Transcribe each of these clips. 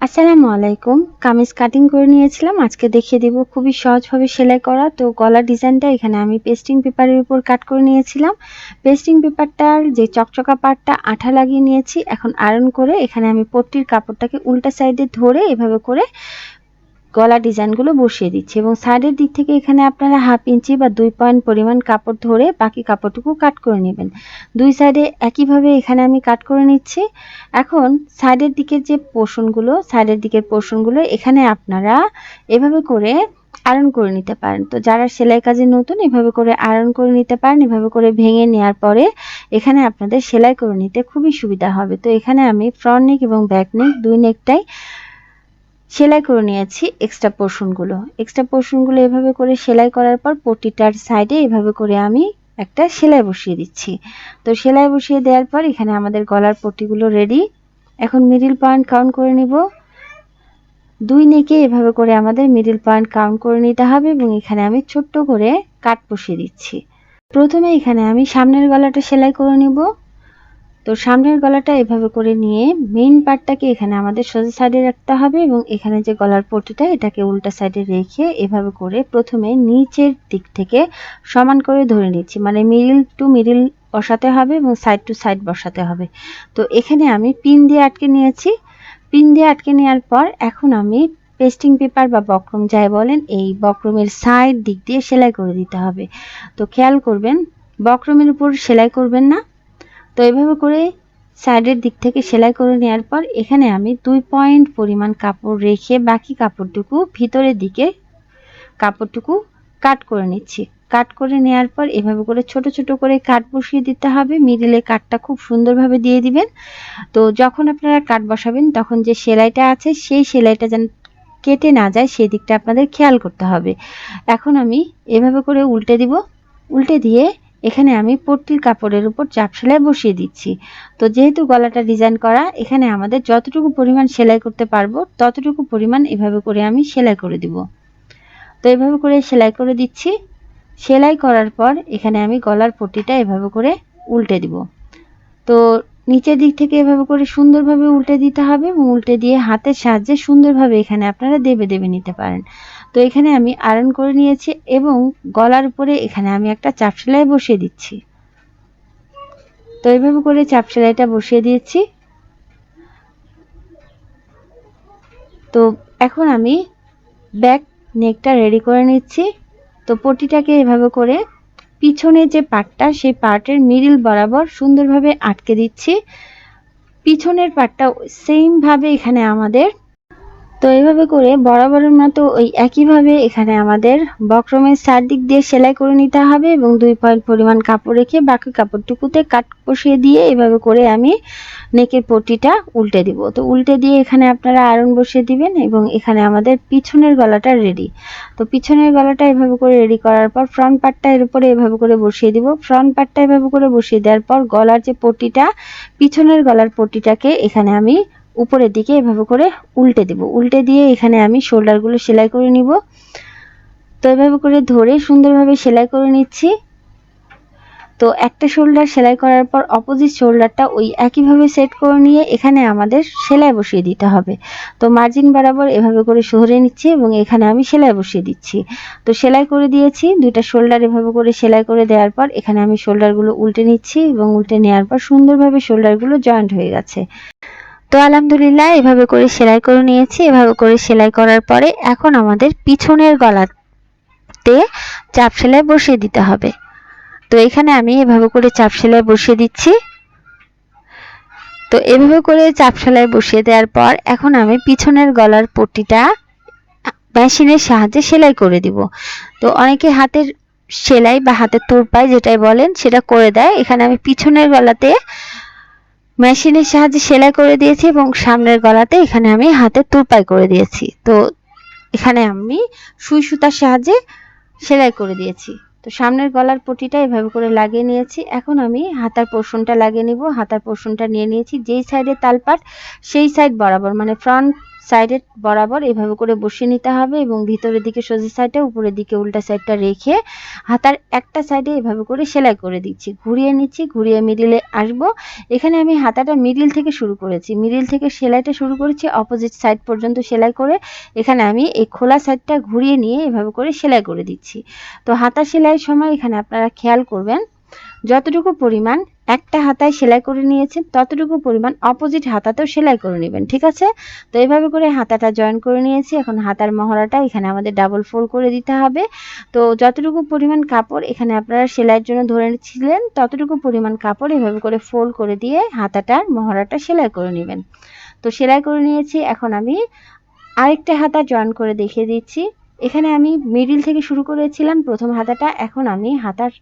আসসালামু আলাইকুম। কামিজ কাটিং করে নিয়েছিলাম। আজকে দেখিয়ে দেব খুবই সহজভাবে সেলাই করা। তো গলার ডিজাইনটা এখানে আমি পেস্টিং পেপারের উপর কাট করে নিয়েছিলাম। পেস্টিং পেপারটার যে চকচকা পাটটা আঠা লাগিয়ে নিয়েছি, এখন আয়রন করে এখানে আমি পট্টির কাপড়টাকে উল্টা সাইডে ধরে এভাবে করে গলা ডিজাইনগুলো বসিয়ে দিচ্ছি এবং সাইডের দিক থেকে এখানে আপনারা হাফ ইঞ্চি বা দুই পয়েন্ট পরিমাণ কাপড় ধরে বাকি কাপড়টুকু কাট করে নেবেন। দুই সাইডে একইভাবে এখানে আমি কাট করে নিচ্ছি। এখন সাইডের দিকের যে পোর্শনগুলো, সাইডের দিকের পোর্শনগুলো এখানে আপনারা এভাবে করে আয়রন করে নিতে পারেন। তো যারা সেলাই কাজে নতুন এভাবে করে আয়রন করে নিতে পারেন, এভাবে করে ভেঙে নেওয়ার পরে এখানে আপনাদের সেলাই করে নিতে খুবই সুবিধা হবে। তো এখানে আমি ফ্রন্ট নেক এবং ব্যাক নেক দুই নেকটাই সেলাই করে নিয়েছি এক্সট্রা পোর্শনগুলো এক্সট্রা পোর্শনগুলো এভাবে করে সেলাই করার পর পটিটার সাইডে এভাবে করে আমি একটা সেলাই বসিয়ে দিচ্ছি। তো সেলাই বসিয়ে দেওয়ার পর এখানে আমাদের গলার পটিগুলো রেডি এখন মিডিল পয়েন্ট কাউন্ট করে নিব। দুই নেকে এভাবে করে আমাদের মিডিল পয়েন্ট কাউন্ট করে নিতে হবে এবং এখানে আমি ছোট্ট করে কাট বসিয়ে দিচ্ছি। প্রথমে এখানে আমি সামনের গলাটা সেলাই করে নিব। তো সামনের গলাটা এভাবে করে নিয়ে মেইন পার্টটাকে এখানে আমাদের সোজা সাইডে রাখতে হবে এবং এখানে যে গলার পটিটা, এটাকে উল্টা সাইডে রেখে এভাবে করে প্রথমে নিচের দিক থেকে সমান করে ধরে নিচ্ছি। মানে মিডিল টু মিডিল বসাতে হবে এবং সাইড টু সাইড বসাতে হবে। তো এখানে আমি পিন দিয়ে আটকে নিয়েছি। পিন দিয়ে আটকে নেওয়ার পর এখন আমি পেস্টিং পেপার বা বক্রম যাই বলেন, এই বক্রমের সাইড দিক দিয়ে সেলাই করে দিতে হবে। তো খেয়াল করবেন, বক্রমের উপর সেলাই করবেন না। তো এভাবে করে সাইডের দিক থেকে সেলাই করে নেওয়ার পর এখানে আমি দুই পয়েন্ট পরিমাণ কাপড় রেখে বাকি কাপড়টুকু ভিতরের দিকে কাপড়টুকু কাট করে নিচ্ছি। কাট করে নেওয়ার পর এভাবে করে ছোট ছোট করে কাট বসিয়ে দিতে হবে। মিডিলে কাটটা খুব সুন্দরভাবে দিয়ে দিবেন। তো যখন আপনারা কাট বসাবেন, তখন যে সেলাইটা আছে, সেই সেলাইটা যেন কেটে না যায়, সেই দিকটা আপনাদের খেয়াল করতে হবে। এখন আমি এভাবে করে উল্টে দিব। উল্টে দিয়ে এখানে আমি পট্টির কাপড়ের উপর চাপ সেলাই বসিয়ে দিচ্ছি। তো যেহেতু গলাটা ডিজাইন করা, এখানে আমাদের যতটুকু পরিমাণ সেলাই করতে পারব, ততটুকু পরিমাণ এভাবে করে আমি সেলাই করে দিব। তো এভাবে করে সেলাই করে দিচ্ছি। সেলাই করার পর এখানে আমি গলার পট্টিটা এভাবে করে উল্টে দিব। তো নিচের দিক থেকে এভাবে করে সুন্দরভাবে উল্টে দিতে হবে। উল্টে দিয়ে হাতের সাহায্যে সুন্দরভাবে এখানে আপনারা দেবে দেবে নিতে পারেন। তো এখানে আমি আয়রন করে নিয়েছি এবং গলার উপরে এখানে আমি একটা চাপ সেলাই বসিয়ে দিচ্ছি। তো এইভাবে করে চাপ সেলাইটা বসিয়ে দিয়েছি। তো এখন আমি ব্যাক নেকটা রেডি করে নিচ্ছি। তো পটিটাকে এভাবে করে পিছনে যে পাটটা, সেই পার্টের মিডিল বরাবর সুন্দরভাবে আটকে দিচ্ছি। পিছনের পার্টটা সেমভাবে এখানে আমাদের তো এইভাবে করে বরাবরের মতো ওই একইভাবে এখানে আমাদের বক্রমের চারদিক দিয়ে সেলাই করে নিতে হবে এবং দুই পয়েন্ট পরিমাণ কাপড় রেখে বাকি কাপড়টুকুতে কাট বসিয়ে দিয়ে এভাবে করে আমি নেকের পটিটা উল্টে দিব। তো উল্টে দিয়ে এখানে আপনারা আয়রন বসিয়ে দিবেন এবং এখানে আমাদের পিছনের গলাটা রেডি তো পিছনের গলাটা এভাবে করে রেডি করার পর ফ্রন্ট পার্টটা এর উপরে এভাবে করে বসিয়ে দিব। ফ্রন্ট পার্টটা এভাবে করে বসিয়ে দেওয়ার পর গলার যে পটিটা পিছনের গলার পটিটাকে এখানে আমি উপরের দিকে এভাবে করে উল্টে দেব। উল্টে দিয়ে এখানে আমি শোল্ডারগুলো সেলাই করে নিব। তো এভাবে করে ধরে সুন্দরভাবে সেলাই করে নিচ্ছি। তো একটা শোল্ডার সেলাই করার পর অপোজিট শোল্ডারটা ওই একইভাবে সেট করে নিয়ে এখানে আমাদের সেলাই বসিয়ে দিতে হবে। তো মার্জিন বরাবর এভাবে করে সরে নিচ্ছি এবং এখানে আমি সেলাই বসিয়ে দিচ্ছি। তো সেলাই করে দিয়েছি, দুইটা শোল্ডার এভাবে করে সেলাই করে দেওয়ার পর এখানে আমি শোল্ডারগুলো উল্টে নিচ্ছি এবং উল্টে নেওয়ার পর সুন্দরভাবে শোল্ডারগুলো জয়েন্ট হয়ে গেছে। তো আলহামদুলিল্লাহ, এভাবে করে সেলাই করে নিয়েছি। এভাবে করে সেলাই করার পরে এখন আমাদের পিছনের গলাতে চাপ সেলাই বসিয়ে দিতে হবে। তো এখানে আমি এভাবে করে চাপ সেলাই বসিয়ে দিচ্ছি। তো এভাবে করে চাপ সেলাই বসিয়ে দেওয়ার পর এখন আমি পিছনের গলার পট্টিটা মেশিনের সাহায্যে সেলাই করে দিব। তো অনেকে হাতের সেলাই বা হাতের তোরপায় যেটাই বলেন, সেটা করে দেয়। এখানে আমি পিছনের গলাতে মেশিনের সাহায্যে সেলাই করে দিয়েছি এবং সামনের গলাতে এখানে আমি হাতে তুরপাই করে দিয়েছি। তো এখানে আমি সুই সুতার সাহায্যে সেলাই করে দিয়েছি। তো সামনের গলার পটিটা এভাবে করে লাগিয়ে নিয়েছি। এখন আমি হাতার পোর্শনটা লাগিয়ে নিব। হাতার পোর্শনটা নিয়ে নিয়েছি। যেই সাইডে তালপাট, সেই সাইড বরাবর মানে ফ্রন্ট সাইডে বরাবর এভাবে করে বসিয়ে নিতে হবে এবং ভিতরের দিকে সোজা সাইডটা, উপরের দিকে উল্টা সাইডটা রেখে হাতার একটা সাইডে এভাবে করে সেলাই করে দিচ্ছি। ঘুরিয়ে নিচ্ছি, ঘুরিয়ে মিডিলে আসব। এখানে আমি হাতাটা মিডিল থেকে শুরু করেছি। মিডিল থেকে সেলাইটা শুরু করেছি অপোজিট সাইড পর্যন্ত সেলাই করে এখানে আমি এই খোলা সাইডটা ঘুরিয়ে নিয়ে এভাবে করে সেলাই করে দিচ্ছি। তো হাতা সেলাইয়ের সময় এখানে আপনারা খেয়াল করবেন, যতটুকু পরিমাণ একটা হাতায় সেলাই করে নিয়েছেন, ততটুকু পরিমাণ অপোজিট হাতাতেও সেলাই করে নেবেন, ঠিক আছে? তো এভাবে করে হাতাটা জয়েন করে নিয়েছি, এখন হাতার মহড়াটা এখানে আমাদের ডাবল ফোল্ড করে দিতে হবে। তো যতটুকু পরিমাণ কাপড় এখানে আপনারা সেলাইয়ের জন্য ধরে ছিলেন ততটুকু পরিমাণ কাপড় এভাবে করে ফোল্ড করে দিয়ে হাতাটার মহড়াটা সেলাই করে নেবেন। তো সেলাই করে নিয়েছি, এখন আমি আরেকটা হাতা জয়েন করে দেখিয়ে দিচ্ছি। এখানে আমি মিডিল থেকে শুরু করেছিলাম প্রথম হাতাটা, এখন আমি হাতার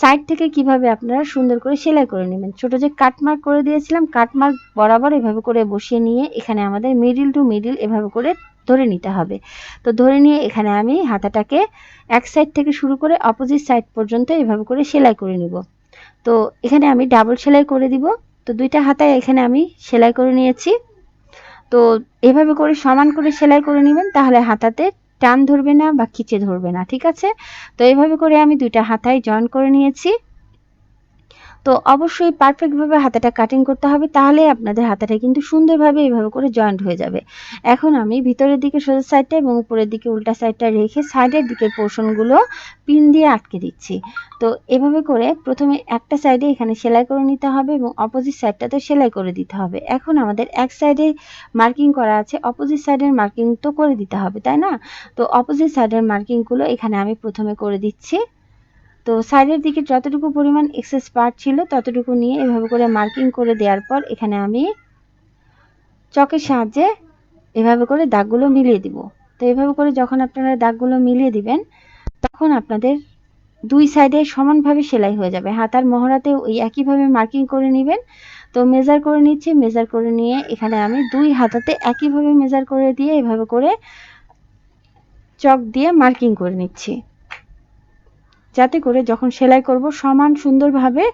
সাইড থেকে কীভাবে আপনারা সুন্দর করে সেলাই করে নেবেন? ছোট যে কাটমার্ক করে দিয়েছিলাম কাটমার্ক বরাবর এভাবে করে বসিয়ে নিয়ে এখানে আমাদের মিডিল টু মিডিল এভাবে করে ধরে নিতে হবে। তো ধরে নিয়ে এখানে আমি হাতাটাকে এক সাইড থেকে শুরু করে অপোজিট সাইড পর্যন্ত এভাবে করে সেলাই করে নিব। তো এখানে আমি ডাবল সেলাই করে দিব। তো দুইটা হাতায় এখানে আমি সেলাই করে নিয়েছি। তো এভাবে করে সমান করে সেলাই করে নেবেন, তাহলে হাতাতে টান ধরবে না বা খিচে ধরবে না, ঠিক আছে? তো এইভাবে করে আমি দুইটা হাতায় জয়েন করে নিয়েছি। তো অবশ্যই পারফেক্টভাবে হাতাটা কাটিং করতে হবে তাহলে আপনাদের হাতাটা কিন্তু সুন্দরভাবে এইভাবে করে জয়েন্ট হয়ে যাবে। এখন আমি ভিতরের দিকে সোজা সাইডটা এবং উপরের দিকে উল্টা সাইডটা রেখে সাইডের দিকের পোর্শনগুলো পিন দিয়ে আটকে দিচ্ছি। তো এভাবে করে প্রথমে একটা সাইডে এখানে সেলাই করে নিতে হবে এবং অপোজিট সাইডটাতে সেলাই করে দিতে হবে। এখন আমাদের এক সাইডে মার্কিং করা আছে অপোজিট সাইডের মার্কিং তো করে দিতে হবে, তাই না? তো অপোজিট সাইডের মার্কিংগুলো এখানে আমি প্রথমে করে দিচ্ছি। তো সাইডের দিকে যতটুকু পরিমাণ এক্সেস পার্ট ছিল, ততটুকু নিয়ে এভাবে করে মার্কিং করে দেওয়ার পর এখানে আমি চকের সাহায্যে এভাবে করে দাগগুলো মিলিয়ে দিব। তো এভাবে করে যখন আপনারা দাগগুলো মিলিয়ে দিবেন, তখন আপনাদের দুই সাইডে সমানভাবে সেলাই হয়ে যাবে। হাতার মহড়াতে ওই একইভাবে মার্কিং করে নেবেন। তো মেজার করে নিচ্ছি মেজার করে নিয়ে এখানে আমি দুই হাতাতে একইভাবে মেজার করে দিয়ে এভাবে করে চক দিয়ে মার্কিং করে নিচ্ছি। যাতে করে যখন সেলাই করব সমান সুন্দরভাবে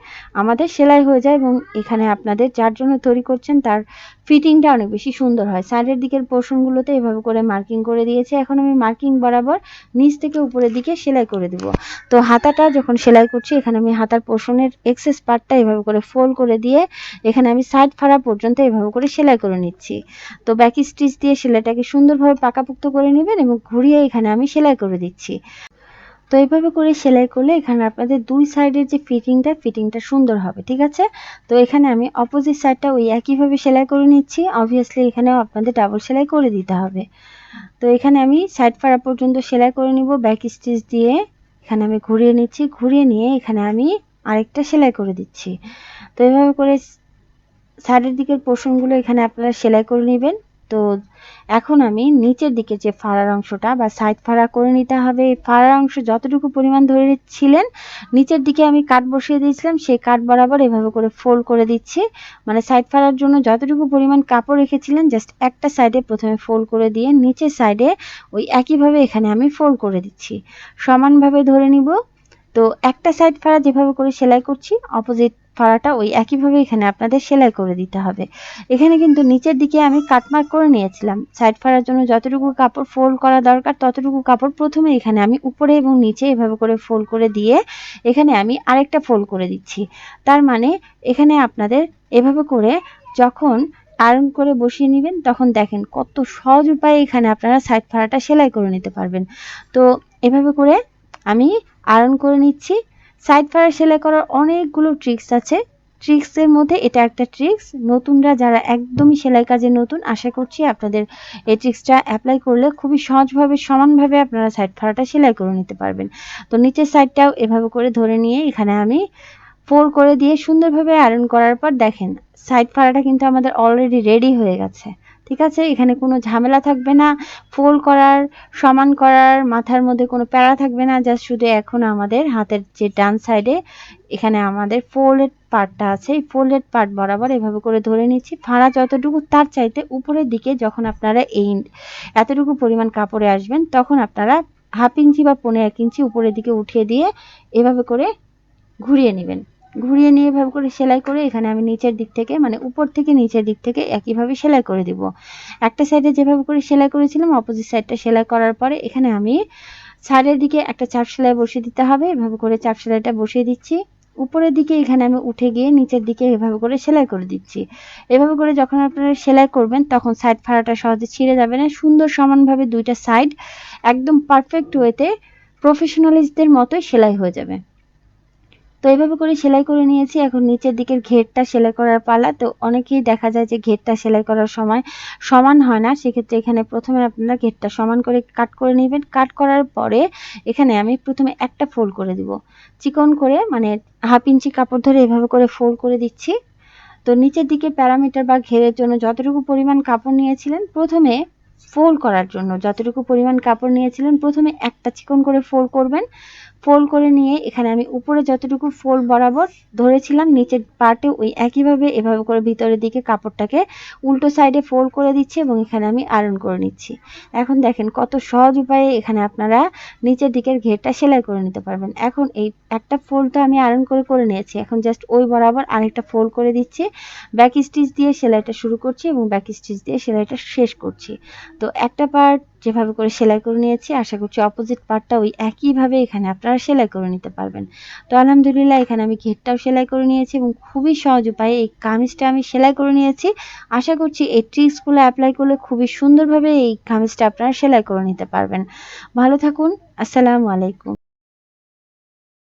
আমাদের সেলাই হয়ে যায় এবং এখানে আপনাদের যার জন্য তৈরি করছেন তার ফিটিংটা অনেক বেশি সুন্দর হয়। সাইডের দিকের পোর্শনগুলোতে এভাবে করে মার্কিং করে দিয়েছি। এখন আমি মার্কিং বরাবর নিচ থেকে উপরের দিকে সেলাই করে দেব। তো হাতাটা যখন সেলাই করছি, এখানে আমি হাতার পোর্শনের এক্সেস পার্টটা এভাবে করে ফোল্ড করে দিয়ে এখানে আমি সাইড ফাড়া পর্যন্ত এভাবে করে সেলাই করে নিচ্ছি। তো ব্যাক স্টিচ দিয়ে সেলাইটাকে সুন্দরভাবে পাকাপুক্ত করে নেবেন এবং ঘুরিয়ে এখানে আমি সেলাই করে দিচ্ছি। তো এইভাবে করে সেলাই করলে এখানে আপনাদের দুই সাইডের যে ফিটিংটা ফিটিংটা সুন্দর হবে, ঠিক আছে? তো এখানে আমি অপোজিট সাইডটা ওই একইভাবে সেলাই করে নিচ্ছি। অবভিয়াসলি এখানেও আপনাদের ডাবল সেলাই করে দিতে হবে। তো এখানে আমি সাইড ফাড়া পর্যন্ত সেলাই করে নিব ব্যাক স্টিচ দিয়ে। এখানে আমি ঘুরিয়ে নিচ্ছি, ঘুরিয়ে নিয়ে এখানে আমি আরেকটা সেলাই করে দিচ্ছি। তো এইভাবে করে সাইডের দিকের পোর্শনগুলো এখানে আপনারা সেলাই করে নেবেন। তো এখন আমি নিচের দিকে যে ফাড়ার অংশটা বা সাইড ফাড়া করে নিতে হবে, এই ফাড়ার অংশ যতটুকু পরিমাণ ধরে ছিলেন নিচের দিকে আমি কাঠ বসিয়ে দিয়েছিলাম, সেই কাঠ বরাবর এভাবে করে ফোল্ড করে দিচ্ছি। মানে সাইড ফাড়ার জন্য যতটুকু পরিমাণ কাপড় রেখেছিলেন জাস্ট একটা সাইডে প্রথমে ফোল্ড করে দিয়ে নিচের সাইডে ওই একইভাবে এখানে আমি ফোল্ড করে দিচ্ছি। সমানভাবে ধরে নিব। তো একটা সাইড ফাড়া যেভাবে করে সেলাই করছি অপোজিট ফাড়াটা ওই একইভাবে এখানে আপনাদের সেলাই করে দিতে হবে। এখানে কিন্তু নিচের দিকে আমি কাটমার্ক করে নিয়েছিলাম। সাইড ফাড়ার জন্য যতটুকু কাপড় ফোল্ড করা দরকার, ততটুকু কাপড় প্রথমে এখানে আমি উপরে এবং নিচে এভাবে করে ফোল্ড করে দিয়ে এখানে আমি আরেকটা ফোল্ড করে দিচ্ছি। তার মানে এখানে আপনাদের এভাবে করে যখন আয়রন করে বসিয়ে নেবেন, তখন দেখেন কত সহজ উপায়ে এখানে আপনারা সাইড ফাড়াটা সেলাই করে নিতে পারবেন। তো এভাবে করে আমি আয়রন করে নিচ্ছি। সাইড ফাড়া সেলাই করার অনেকগুলো ট্রিক্স আছে। ট্রিক্সের মধ্যে এটা একটা ট্রিক্স। নতুনরা যারা একদমই সেলাই কাজে নতুন, আশা করছি আপনাদের এই ট্রিক্সটা অ্যাপ্লাই করলে খুবই সহজভাবে, সমানভাবে আপনারা সাইড ফাড়াটা সেলাই করে নিতে পারবেন। তো নিচের সাইডটাও এভাবে করে ধরে নিয়ে এখানে আমি ফোর করে দিয়ে সুন্দরভাবে আয়রন করার পর দেখেন সাইড ফাড়াটা কিন্তু আমাদের অলরেডি রেডি হয়ে গেছে। ঠিক আছে? এখানে কোনো ঝামেলা থাকবে না। ফোল্ড করার, সমান করার, মাথার মধ্যে কোনো প্যারা থাকবে না। জাস্ট শুধু এখন আমাদের হাতের যে ডান সাইডে এখানে আমাদের ফোল্ডেড পার্টটা আছে। এই ফোল্ডেড পার্ট বরাবর এভাবে করে ধরে নিচ্ছি। ফাড়া যতটুকু তার চাইতে উপরের দিকে যখন আপনারা এই এতটুকু পরিমাণ কাপড়ে আসবেন, তখন আপনারা হাফ ইঞ্চি বা পনেরো এক ইঞ্চি উপরের দিকে উঠিয়ে দিয়ে এভাবে করে ঘুরিয়ে নেবেন। ঘুরিয়ে নিয়ে এভাবে করে সেলাই করে এখানে আমি নিচের দিক থেকে মানে উপর থেকে নিচের দিক থেকে একইভাবে সেলাই করে দিব। একটা সাইডে যেভাবে করে সেলাই করেছিলাম অপোজিট সাইডটা সেলাই করার পরে এখানে আমি সাইডের দিকে একটা চাপ সেলাই বসিয়ে দিতে হবে। এভাবে করে চাপ সেলাইটা বসিয়ে দিচ্ছি। উপরের দিকে এখানে আমি উঠে গিয়ে নিচের দিকে এভাবে করে সেলাই করে দিচ্ছি। এভাবে করে যখন আপনারা সেলাই করবেন, তখন সাইড ফাড়াটা সহজে ছিঁড়ে যাবে না। সুন্দর সমানভাবে দুইটা সাইড একদম পারফেক্ট ওয়েতে প্রফেশনালিস্টদের মতোই সেলাই হয়ে যাবে। তো এইভাবে করে সেলাই করে নিয়েছি। এখন নিচের দিকের ঘেরটা সেলাই করার পালা। তো অনেকেই দেখা যায় যে ঘেরটা সেলাই করার সময় সমান হয় না। সেক্ষেত্রে এখানে প্রথমে আপনারা ঘেরটা সমান করে কাট করে নেবেন। কাট করার পরে এখানে আমি প্রথমে একটা ফোল্ড করে দিব। চিকন করে মানে হাফ ইঞ্চি কাপড় ধরে এভাবে করে ফোল্ড করে দিচ্ছি। তো নিচের দিকে প্যারামিটার বা ঘেরের জন্য যতটুকু পরিমাণ কাপড় নিয়েছিলেন, প্রথমে ফোল্ড করার জন্য যতটুকু পরিমাণ কাপড় নিয়েছিলেন, প্রথমে একটা চিকন করে ফোল্ড করবেন। ফোল্ড করে নিয়ে এখানে আমি উপরে যতটুকু ফোল্ড বরাবর ধরেছিলাম, নিচের পার্টে ওই একইভাবে এভাবে করে ভিতরের দিকে কাপড়টাকে উল্টো সাইডে ফোল্ড করে দিচ্ছি এবং এখানে আমি আয়রন করে নিচ্ছি। এখন দেখেন কত সহজ উপায়ে এখানে আপনারা নিচের দিকের ঘেরটা সেলাই করে নিতে পারবেন। এখন এই একটা ফোল্ড তো আমি আয়রন করে করে নিয়েছি। এখন জাস্ট ওই বরাবর আরেকটা ফোল্ড করে দিচ্ছি। ব্যাক স্টিচ দিয়ে সেলাইটা শুরু করছি এবং ব্যাক স্টিচ দিয়ে সেলাইটা শেষ করছি। তো একটা পার্ট যেভাবে করে সেলাই করে নিয়েছি, আশা করছি অপোজিট পার্টটা ওই একইভাবে এখানে আপনারা সেলাই করে নিতে পারবেন। তো আলহামদুলিল্লাহ, এখানে আমি ঘেরটাও সেলাই করে নিয়েছি এবং খুবই সহজ উপায়ে এই কামিজটা আমি সেলাই করে নিয়েছি। আশা করছি এই ট্রিক্সগুলো অ্যাপ্লাই করলে খুবই সুন্দরভাবে এই কামিজটা আপনারা সেলাই করে নিতে পারবেন। ভালো থাকুন, আসসালামু আলাইকুম।